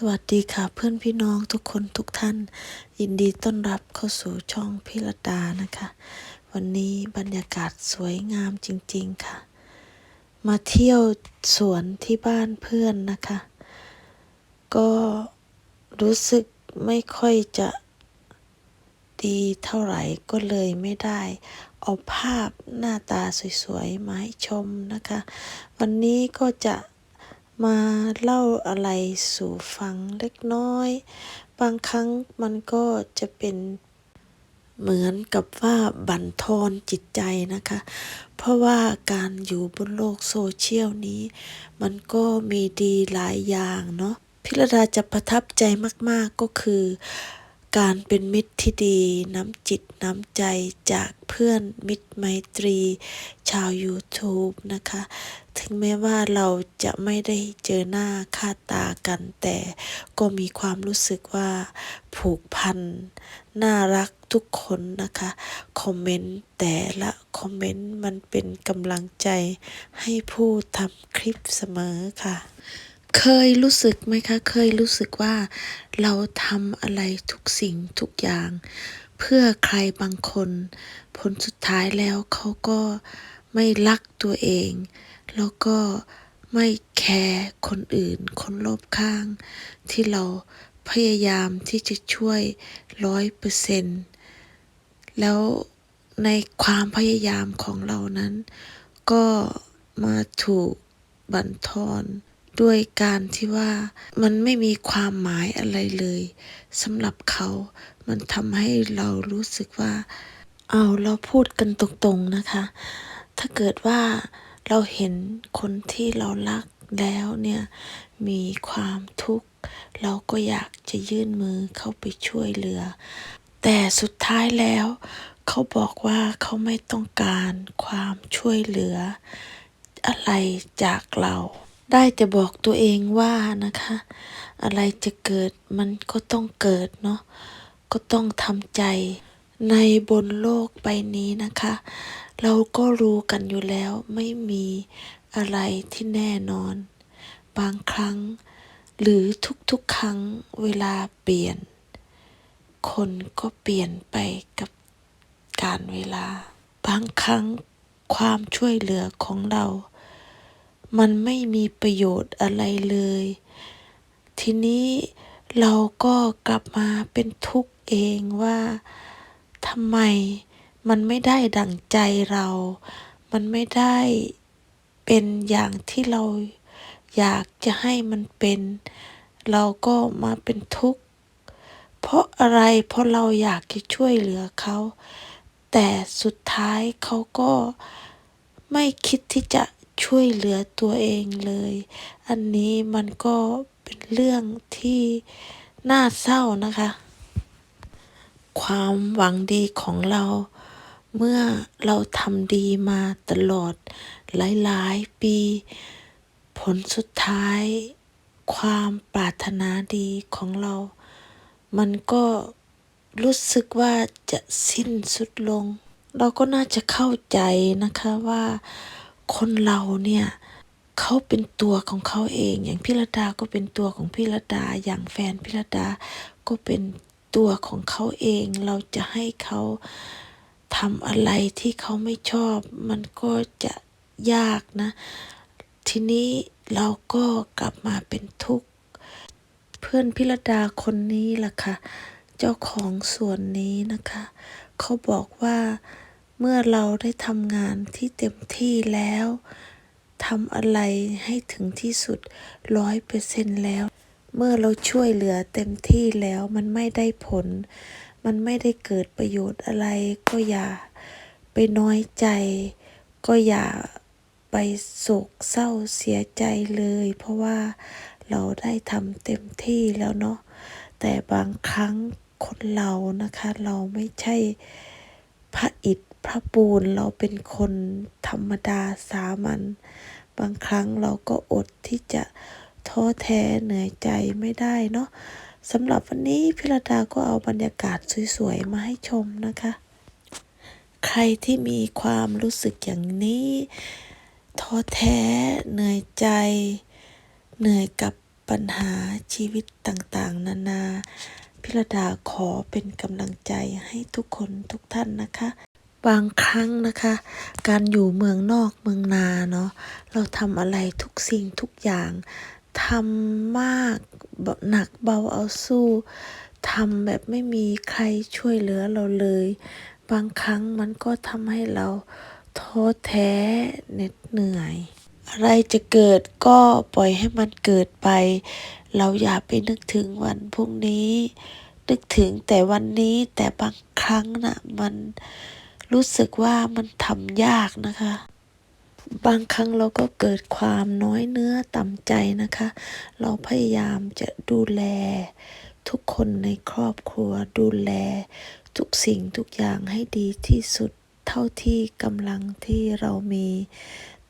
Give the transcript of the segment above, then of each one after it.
สวัสดีค่ะเพื่อนพี่น้องทุกคนทุกท่าน ยินดีต้อนรับเข้าสู่ช่องพิรดานะคะ วันนี้บรรยากาศสวยงามจริง ๆค่ะ มาเที่ยวสวนที่บ้านเพื่อนนะคะ ก็รู้สึกไม่ค่อยจะดีเท่าไหร่ก็เลยไม่ได้ เอาภาพหน้าตาสวยๆ มาให้ชมนะคะ วันนี้ก็จะ มาเล่าอะไรสู่ฟังเล็กน้อย บางครั้งมันก็จะเป็นเหมือนกับว่าบั่นทอนจิตใจนะคะ เพราะว่าการอยู่บนโลกโซเชียลนี้ มันก็มีดีหลายอย่างเนาะพิรดาจะประทับใจมาก ๆก็คือ การเป็นมิตรที่ดี น้ำจิตน้ำใจจากเพื่อนมิตรไมตรี ชาว YouTube นะคะ ถึงแม้ว่าเราจะไม่ได้เจอหน้าค่าตากัน แต่ก็มีความรู้สึกว่าผูกพัน น่ารักทุกคนนะคะ คอมเมนต์แต่ละคอมเมนต์มันเป็นกำลังใจให้ผู้ทำคลิปเสมอค่ะ เคยรู้สึกไหมคะ เคยรู้สึกว่าเราทำอะไรทุกสิ่งทุกอย่าง เพื่อใครบางคน ผลสุดท้ายแล้วเขาก็ไม่รักตัวเอง แล้วก็ไม่แคร์คนอื่น คนรอบข้าง ที่เราพยายามที่จะช่วยร้อยเปอร์เซ็นต์แล้วในความพยายามของเรานั้น ก็มาถูกบั่นทอน ด้วยการที่ว่ามันไม่มีความหมายอะไรเลยสำหรับเขา มันทำให้เรารู้สึกว่า เอาเราพูดกันตรงๆนะคะ ถ้าเกิดว่าเราเห็นคนที่เรารักแล้วเนี่ยมีความทุกข์ เราก็อยากจะยื่นมือเข้าไปช่วยเหลือ แต่สุดท้ายแล้ว เขาบอกว่าเขาไม่ต้องการความช่วยเหลือ อะไรจากเรา ได้จะบอกตัวเองว่านะคะ อะไรจะเกิดมันก็ต้องเกิดเนาะก็ต้องทำใจในบนโลกใบนี้นะคะ เราก็รู้กันอยู่แล้วไม่มีอะไรที่แน่นอน บางครั้ง หรือทุกๆครั้งเวลาเปลี่ยน คนก็เปลี่ยนไปกับการเวลา บางครั้งความช่วยเหลือของเรา มันไม่มีประโยชน์อะไรเลย ทีนี้เราก็กลับมาเป็นทุกข์เองว่าทำไมมันไม่ได้ดั่งใจเรา มันไม่ได้เป็นอย่างที่เราอยากจะให้มันเป็น เราก็มาเป็นทุกข์ เพราะอะไร เพราะเราอยากจะช่วยเหลือเขา แต่สุดท้ายเขาก็ไม่คิดที่จะ ช่วยเหลือตัวเองเลย อันนี้มันก็เป็นเรื่องที่น่าเศร้านะคะ ความหวังดีของเรา เมื่อเราทำดีมาตลอดหลายๆ ปี ผลสุดท้าย ความปรารถนาดีของเรา มันก็รู้สึกว่าจะสิ้นสุดลง เราก็น่าจะเข้าใจนะคะว่า คนเราเนี่ยเขาเป็นตัวของเขาเอง อย่างพิรดาก็เป็นตัวของพิรดา อย่างแฟนพิรดาก็เป็นตัวของเขาเอง เราจะให้เขาทำอะไรที่เขาไม่ชอบ มันก็จะยากนะ ทีนี้เราก็กลับมาเป็นทุกข์ เพื่อนพิรดาคนนี้ล่ะค่ะ เจ้าของส่วนนี้นะคะ เขาบอกว่า เมื่อเราได้ทำงานที่เต็มที่แล้วทำอะไรให้ถึงที่สุดร้อยเปอร์เซ็นแล้ว เมื่อเราช่วยเหลือเต็มที่แล้วมันไม่ได้ผล มันไม่ได้เกิดประโยชน์อะไรก็อย่าไปน้อยใจ ก็อย่าไปโศกเศร้าเสียใจเลย เพราะว่าเราได้ทำเต็มที่แล้วเนาะแต่บางครั้งคนเรานะคะ เราไม่ใช่พระอิฐ พระปูนเราเป็นคนธรรมดาสามัญบางครั้งเราก็อดที่จะท้อแท้เหนื่อยใจไม่ได้เนาะสำหรับวันนี้พิรดาก็เอาบรรยากาศสวยๆมาให้ชมนะคะ ใครที่มีความรู้สึกอย่างนี้ท้อแท้เหนื่อยใจ เหนื่อยกับปัญหาชีวิตต่างๆ นานาพิรดาขอเป็นกำลังใจให้ทุกคนทุกท่านนะคะ บางครั้งนะคะ การอยู่เมืองนอกเมืองนาเนาะเราทำอะไรทุกสิ่งทุกอย่างทำมากหนักเบาเอาสู้ทำแบบไม่มีใครช่วยเหลือเราเลย บางครั้งมันก็ทำให้เราท้อแท้เหน็ดเหนื่อย อะไรจะเกิดก็ปล่อยให้มันเกิดไป เราอย่าไปนึกถึงวันพรุ่งนี้ นึกถึงแต่วันนี้แต่บางครั้งน่ะมัน รู้สึกว่ามันทำยากนะคะ บางครั้งเราก็เกิดความน้อยเนื้อต่ำใจนะคะ เราพยายามจะดูแล ทุกคนในครอบครัวดูแล ทุกสิ่งทุกอย่างให้ดีที่สุดเท่าที่กำลังที่เรามี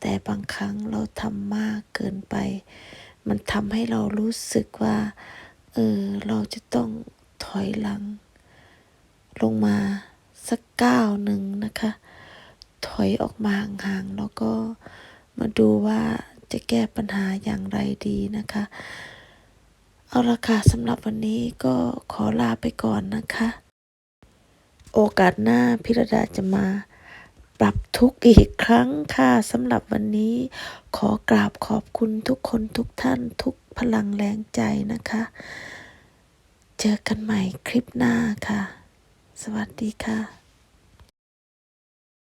แต่บางครั้งเราทำมากเกินไป มันทำให้เรารู้สึกว่า เออ เราจะต้องถอยหลัง ลงมาสักก้าวหนึ่งนะคะ ถอยออกมาห่างๆแล้วก็มาดูว่าจะแก้ปัญหาอย่างไรดีนะคะ เอาละค่ะสำหรับวันนี้ก็ขอลาไปก่อนนะคะ โอกาสหน้าพิรดาจะมาปรับทุกข์อีกครั้งค่ะสำหรับวันนี้ ขอกราบขอบคุณทุกคนทุกท่านทุกพลังแรงใจนะคะ เจอกันใหม่คลิปหน้าค่ะ สวัสดีค่ะ